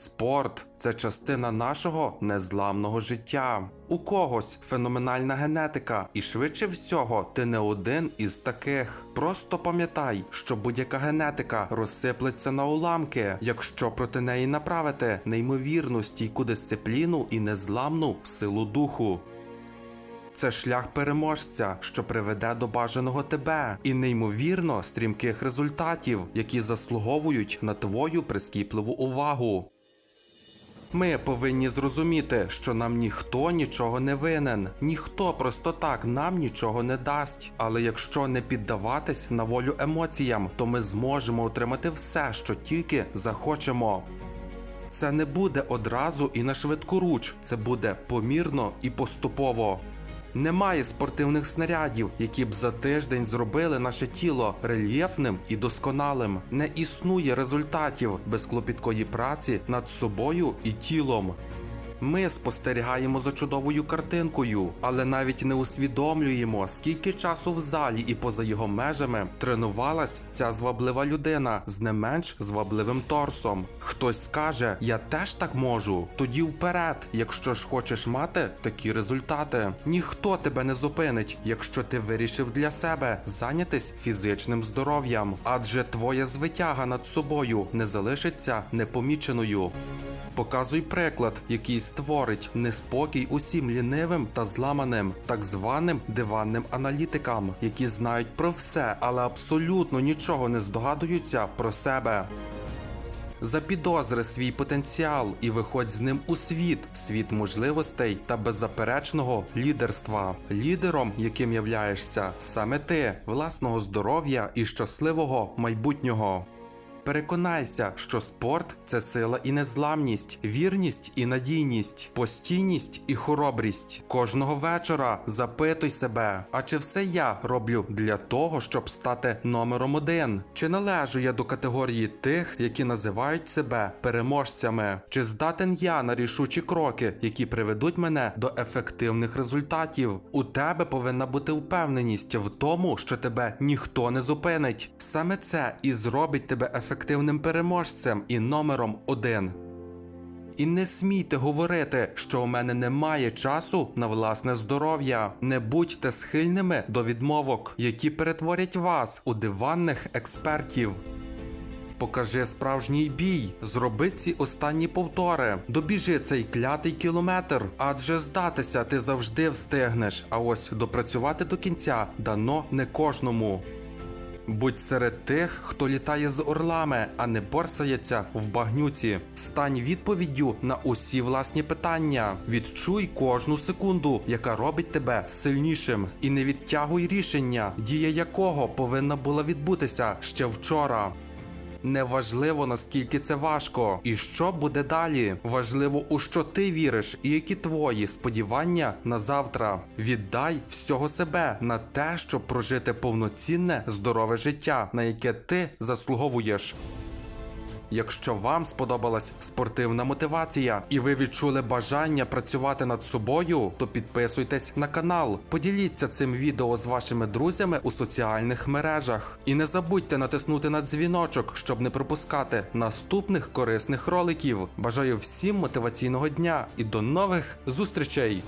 Спорт це частина нашого незламного життя. У когось феноменальна генетика, і швидше всього ти не один із таких. Просто пам'ятай, що будь-яка генетика розсиплеться на уламки, якщо проти неї направити неймовірну стійку дисципліну і незламну силу духу. Це шлях переможця, що приведе до бажаного тебе, і неймовірно стрімких результатів, які заслуговують на твою прискіпливу увагу. Ми повинні зрозуміти, що нам ніхто нічого не винен, ніхто просто так нам нічого не дасть. Але якщо не піддаватись на волю емоціям, то ми зможемо отримати все, що тільки захочемо. Це не буде одразу і на швидку руч, це буде помірно і поступово. Немає спортивних снарядів, які б за тиждень зробили наше тіло рельєфним і досконалим. Не існує результатів без клопіткої праці над собою і тілом. Ми спостерігаємо за чудовою картинкою, але навіть не усвідомлюємо, скільки часу в залі і поза його межами тренувалась ця зваблива людина з не менш звабливим торсом. Хтось скаже, я теж так можу. Тоді вперед, якщо ж хочеш мати такі результати. Ніхто тебе не зупинить, якщо ти вирішив для себе зайнятись фізичним здоров'ям, адже твоя звитяга над собою не залишиться непоміченою. Показуй приклад, який створить неспокій усім лінивим та зламаним, так званим диванним аналітикам, які знають про все, але абсолютно нічого не здогадуються про себе. Запідозри свій потенціал і виходь з ним у світ, світ можливостей та беззаперечного лідерства. Лідером, яким являєшся саме ти, власного здоров'я і щасливого майбутнього. Переконайся, що спорт це сила і незламність, вірність і надійність, постійність і хоробрість. Кожного вечора запитуй себе, а чи все я роблю для того, щоб стати номером один? Чи належу я до категорії тих, які називають себе переможцями? Чи здатен я на рішучі кроки, які приведуть мене до ефективних результатів? У тебе повинна бути впевненість в тому, що тебе ніхто не зупинить. Саме це і зробить тебе ефективним переможцем і номером один. І не смійте говорити, що у мене немає часу на власне здоров'я. Не будьте схильними до відмовок, які перетворять вас у диванних експертів. Покажи справжній бій, зроби ці останні повтори, добіжи цей клятий кілометр, адже здатися ти завжди встигнеш, а ось допрацювати до кінця дано не кожному. Будь серед тих, хто літає з орлами, а не борсається в багнюці. Стань відповіддю на усі власні питання. Відчуй кожну секунду, яка робить тебе сильнішим, і не відтягуй рішення, дія якого повинна була відбутися ще вчора. Неважливо наскільки це важко, і що буде далі. Важливо, у що ти віриш, і які твої сподівання на завтра. Віддай всього себе на те, щоб прожити повноцінне здорове життя, на яке ти заслуговуєш. Якщо вам сподобалась спортивна мотивація і ви відчули бажання працювати над собою, то підписуйтесь на канал, поділіться цим відео з вашими друзями у соціальних мережах. І не забудьте натиснути на дзвіночок, щоб не пропускати наступних корисних роликів. Бажаю всім мотиваційного дня і до нових зустрічей!